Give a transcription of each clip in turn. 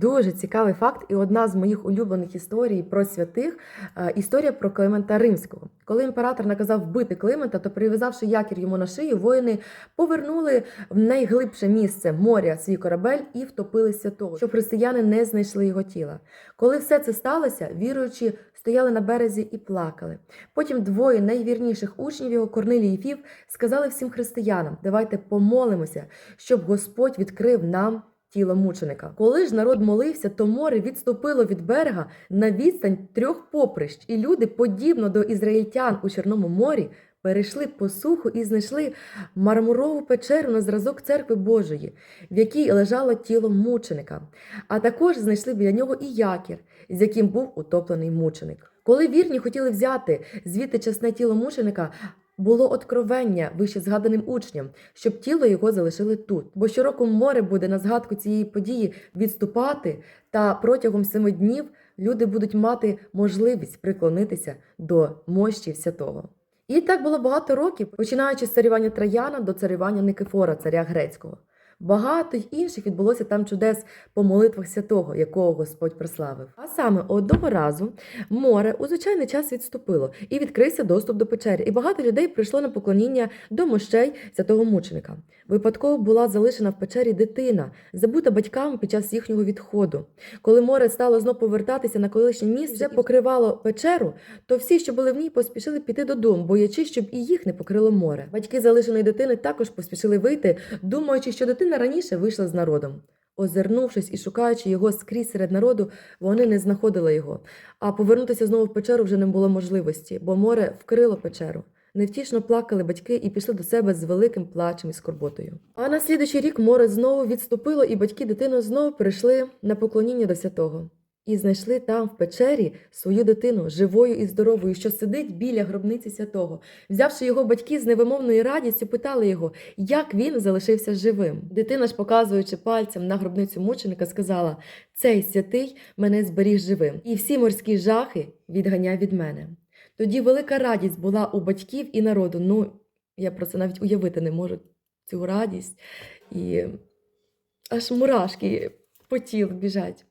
Дуже цікавий факт, і одна з моїх улюблених історій про святих е, історія про Климента Римського. Коли імператор наказав вбити Климента, то прив'язавши якір йому на шию, воїни повернули в найглибше місце моря свій корабель і втопили святого, щоб християни не знайшли його тіла. Коли все це сталося, віруючі стояли на березі і плакали. Потім двоє найвірніших учнів його Корнилій і Фів сказали всім християнам: давайте помолимося, щоб Господь відкрив нам тіло мученика. Коли ж народ молився, то море відступило від берега на відстань трьох поприщ, і люди, подібно до ізраїльтян у Чорному морі, перейшли по суху і знайшли мармурову печеру на зразок церкви Божої, в якій лежало тіло мученика. А також знайшли біля нього і якір, з яким був утоплений мученик. Коли вірні хотіли взяти звідти чесне тіло мученика, було откровення вище згаданим учням, щоб тіло його залишили тут. Бо щороку море буде на згадку цієї події відступати, та протягом семи днів люди будуть мати можливість приклонитися до мощі святого. І так було багато років, починаючи з царювання Траяна до царювання Никифора, царя грецького. Багато й інших відбулося там чудес по молитвах святого, якого Господь прославив. А саме одного разу море у звичайний час відступило і відкрився доступ до печери, і багато людей прийшло на поклоніння до мощей святого мученика. Випадково була залишена в печері дитина, забута батьками під час їхнього відходу. Коли море стало знов повертатися на колишнє місце, вже покривало печеру, то всі, що були в ній, поспішили піти додому, боячись, щоб і їх не покрило море. Батьки залишеної дитини також поспішили вийти, думаючи, що дитина раніше вийшла з народом. Озирнувшись і шукаючи його скрізь серед народу, вони не знаходили його. А повернутися знову в печеру вже не було можливості, бо море вкрило печеру. Невтішно плакали батьки і пішли до себе з великим плачем і скорботою. А на слідуючий рік море знову відступило, і батьки дитину знову прийшли на поклоніння до святого. І знайшли там в печері свою дитину, живою і здоровою, що сидить біля гробниці святого. Взявши його батьки з невимовною радістю, питали його, як він залишився живим. Дитина ж, показуючи пальцем на гробницю мученика, сказала: Цей святий мене зберіг живим, і всі морські жахи відганяв від мене. Тоді велика радість була у батьків і народу. Ну, я про це навіть уявити не можу цю радість. І аж мурашки по тілу біжать.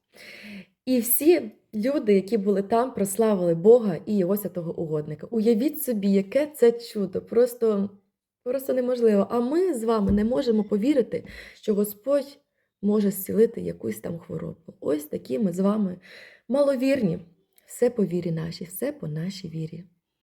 І всі люди, які були там, прославили Бога і його святого угодника. Уявіть собі, яке це чудо, просто, просто неможливо. А ми з вами не можемо повірити, що Господь може зцілити якусь там хворобу. Ось такі ми з вами маловірні. Все по вірі нашій, все по нашій вірі.